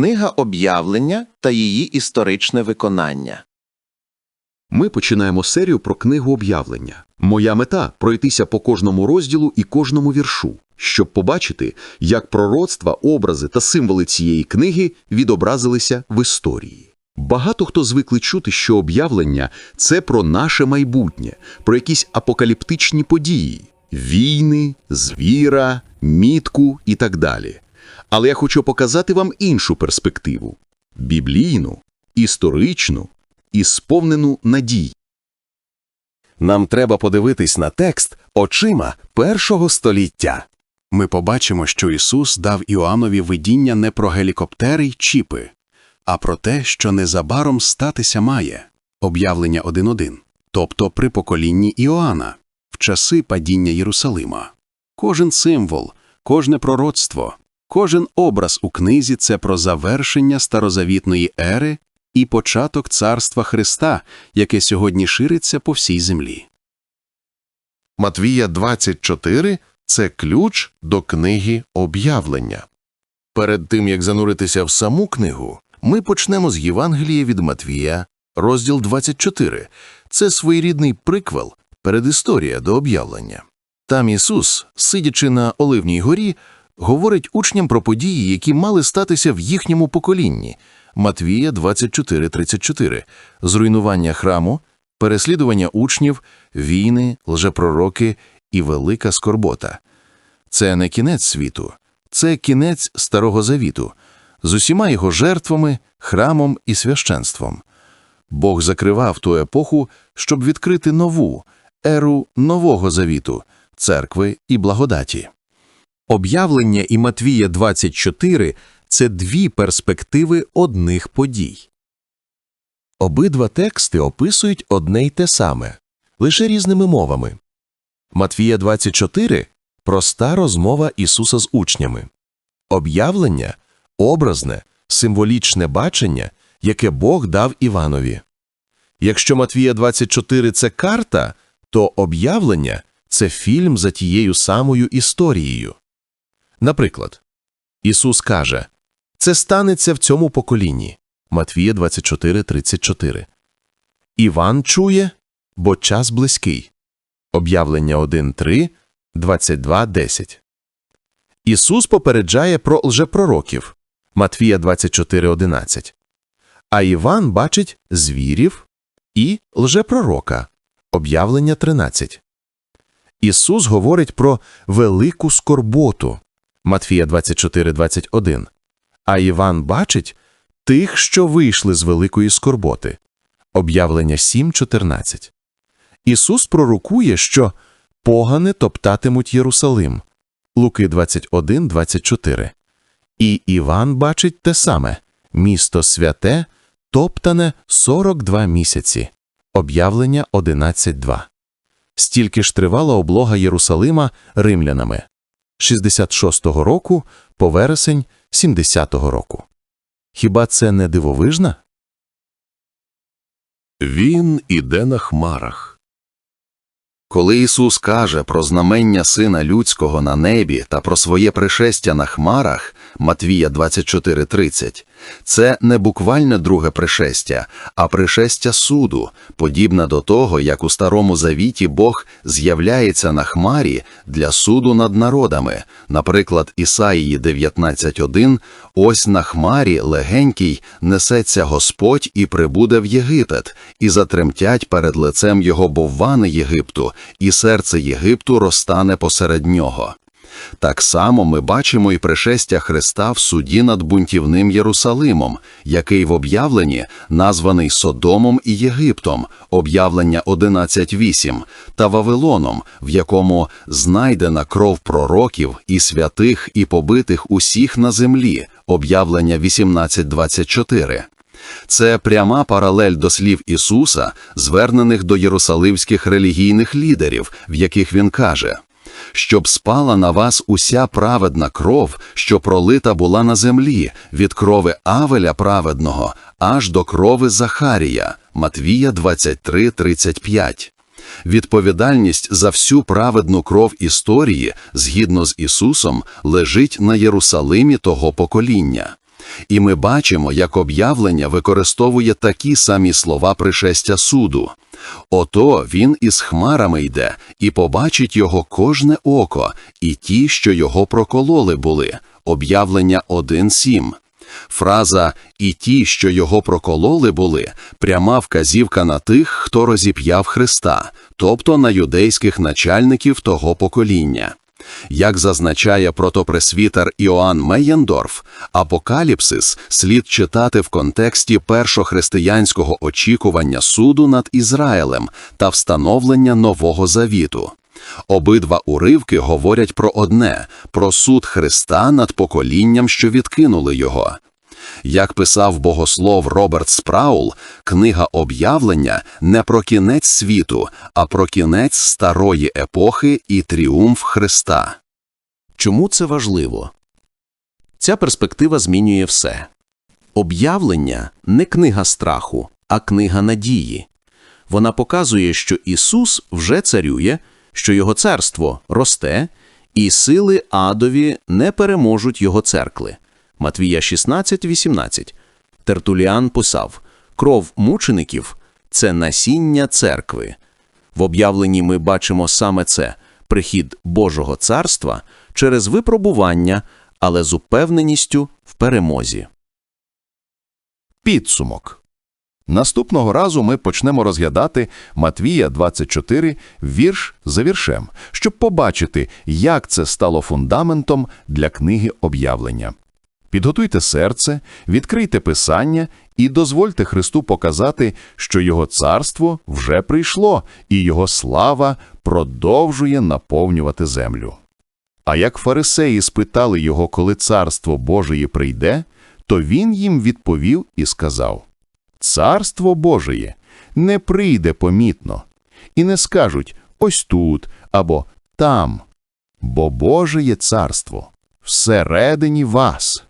Книга об'явлення та її історичне виконання. Ми починаємо серію про книгу об'явлення. Моя мета пройтися по кожному розділу і кожному віршу, щоб побачити, як пророцтва, образи та символи цієї книги відобразилися в історії. Багато хто звикли чути, що об'явлення це про наше майбутнє, про якісь апокаліптичні події війни, звіра, мітку і так далі. Але я хочу показати вам іншу перспективу біблійну, історичну і сповнену надій. Нам треба подивитись на текст очима першого століття. Ми побачимо, що Ісус дав Іоаннові видіння не про гелікоптери й чіпи, а про те, що незабаром статися має об'явлення 1.1, тобто при поколінні Іоанна, в часи падіння Єрусалима. Кожен символ, кожне пророцтво, кожен образ у книзі це про завершення старозавітної ери і початок царства Христа, яке сьогодні шириться по всій землі. Матвія 24 – це ключ до книги об'явлення. Перед тим, як зануритися в саму книгу, ми почнемо з Євангелія від Матвія, розділ 24. Це своєрідний приквел, передісторія до об'явлення. Там Ісус, сидячи на Оливній горі, говорить учням про події, які мали статися в їхньому поколінні. Матвія 24.34. Зруйнування храму, переслідування учнів, війни, лжепророки і велика скорбота. Це не кінець світу, це кінець Старого Завіту, з усіма його жертвами, храмом і священством. Бог закривав ту епоху, щоб відкрити нову, еру Нового Завіту, церкви і благодаті. Об'явлення і Матвія 24 – це дві перспективи одних подій. Обидва тексти описують одне й те саме, лише різними мовами. Матвія 24 – проста розмова Ісуса з учнями. Об'явлення – образне, символічне бачення, яке Бог дав Іванові. Якщо Матвія 24 – це карта, то об'явлення – це фільм за тією самою історією. Наприклад, Ісус каже «Це станеться в цьому поколінні» Матвія 24.34. Іван чує, бо час близький. Об'явлення 1.3, 22.10. Ісус попереджає про лжепророків Матвія 24.11. А Іван бачить звірів і лжепророка Об'явлення 13. Ісус говорить про велику скорботу Матфія 24.21. А Іван бачить тих, що вийшли з великої скорботи. Об'явлення 7.14. Ісус пророкує, що погани топтатимуть Єрусалим. Луки 21.24. І Іван бачить те саме місто святе, топтане 42 місяці. Об'явлення 11.2. Стільки ж тривала облога Єрусалима римлянами 66-го року по вересень 70-го року. Хіба це не дивовижна? Він іде на хмарах. Коли Ісус каже про знамення Сина Людського на небі та про своє пришестя на хмарах Матвія 24.30, це не буквальне друге пришестя, а пришестя суду, подібне до того, як у Старому Завіті Бог з'являється на хмарі для суду над народами. Наприклад, Ісаїї 19.1 «Ось на хмарі легенький несеться Господь і прибуде в Єгипет, і затремтять перед лицем його боввани Єгипту, і серце Єгипту розтане посеред нього». Так само ми бачимо і пришестя Христа в суді над бунтівним Єрусалимом, який в об'явленні названий Содомом і Єгиптом, об'явлення 11.8, та Вавилоном, в якому знайдена кров пророків і святих і побитих усіх на землі, об'явлення 18.24. Це пряма паралель до слів Ісуса, звернених до єрусалимських релігійних лідерів, в яких він каже щоб спала на вас уся праведна кров, що пролита була на землі, від крови Авеля праведного аж до крови Захарія, Матвія 23.35. Відповідальність за всю праведну кров історії, згідно з Ісусом, лежить на Єрусалимі того покоління. І ми бачимо, як об'явлення використовує такі самі слова пришестя суду. Ото він із хмарами йде, і побачить його кожне око, і ті, що його прокололи були. Об'явлення 1.7. Фраза «і ті, що його прокололи були» пряма вказівка на тих, хто розіп'яв Христа, тобто на юдейських начальників того покоління. Як зазначає протопресвітер Іоанн Мейєндорф, апокаліпсис слід читати в контексті першохристиянського очікування суду над Ізраїлем та встановлення Нового Завіту. Обидва уривки говорять про одне – про суд Христа над поколінням, що відкинули його. Як писав богослов Роберт Спраул, книга об'явлення не про кінець світу, а про кінець старої епохи і тріумф Христа. Чому це важливо? Ця перспектива змінює все. Об'явлення не книга страху, а книга надії. Вона показує, що Ісус вже царює, що Його царство росте, і сили адові не переможуть Його церкви. Матвія 16:18. Тертуліан писав: кров мучеників це насіння церкви. В об'явленні ми бачимо саме це прихід Божого царства через випробування, але з упевненістю в перемозі. Підсумок. Наступного разу ми почнемо розглядати Матвія 24 вірш за віршем, щоб побачити, як це стало фундаментом для книги об'явлення. Підготуйте серце, відкрийте Писання і дозвольте Христу показати, що Його царство вже прийшло, і Його слава продовжує наповнювати землю. А як фарисеї спитали його, коли царство Божеє прийде, то він їм відповів і сказав: Царство Божеє не прийде помітно, і не скажуть ось тут або там, бо Божеє царство всередині вас.